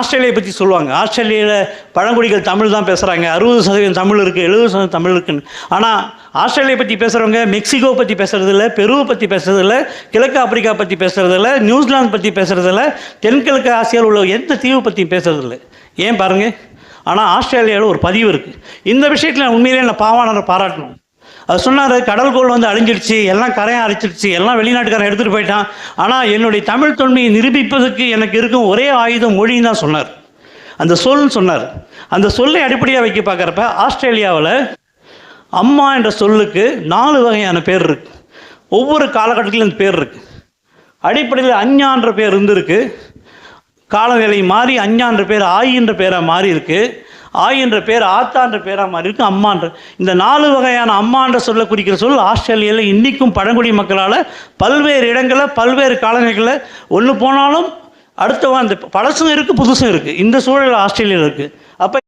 Australia பற்றி சொல்லுவாங்க. ஆஸ்திரேலியாவில் பழங்குடிகள் தமிழ் தான் பேசுகிறாங்க அறுபது சதவீதம் தமிழ் இருக்குது எழுபது சதவீதம் தமிழ் இருக்குன்னு. ஆனால் ஆஸ்திரேலியா பற்றி பேசுகிறவங்க மெக்சிகோ பற்றி பேசுகிறதில்ல பெருவை பற்றி பேசுகிறதில்ல கிழக்கு ஆப்பிரிக்கா பற்றி பேசுகிறதில்ல நியூசிலாந்து பற்றி பேசுகிறதில்ல தென்கிழக்கு ஆசியாவில் உள்ள எந்த தீவு பற்றி பேசுகிறதில்ல ஏன் பாருங்கள் ஆனால் ஆஸ்திரேலியாவில் ஒரு பதிவு இருக்குது இந்த விஷயத்தில் உண்மையிலே உண்மையிலேயே நான் பாவாணரை பாராட்டணும். அது சொன்னார் கடல்கோள் வந்து அழிஞ்சிடுச்சு எல்லாம் கரையை அழிச்சிடுச்சு எல்லாம் வெளிநாட்டுக்காரன் எடுத்துகிட்டு போயிட்டான். ஆனால் என்னுடைய தமிழ் தொன்மையை நிரூபிப்பதற்கு எனக்கு இருக்கும் ஒரே ஆயுதம் மொழின்னு தான் சொன்னார். அந்த சொல்னு சொன்னார். அந்த சொல்லை அடிப்படையாக வைக்க பார்க்குறப்ப ஆஸ்திரேலியாவில் அம்மா என்ற சொல்லுக்கு நாலு வகையான பேர் இருக்கு. ஒவ்வொரு காலகட்டத்திலும் இந்த பேர் இருக்கு. அடிப்படையில் அஞ்ஞான்ற பேர் இருந்திருக்கு. காலநிலை மாறி அஞ்ஞான்ற பேர் ஆயின்ற பேராக மாறி இருக்குது ஆயின்ற பேர் ஆத்தான்ற பேராக மாதிரி இருக்கு அம்மான்ற இந்த நாலு வகையான அம்மான்ற சொல்ல குறிக்கிற சொல் ஆஸ்திரேலியாவில் இன்றைக்கும் பழங்குடி மக்களால் பல்வேறு இடங்களில் பல்வேறு காலநிலைகளில் ஒன்று போனாலும் அடுத்தவன் அந்த பழசும் இருக்குது புதுசும் இருக்குது இந்த சூழல் ஆஸ்திரேலியாவில் இருக்குது அப்போ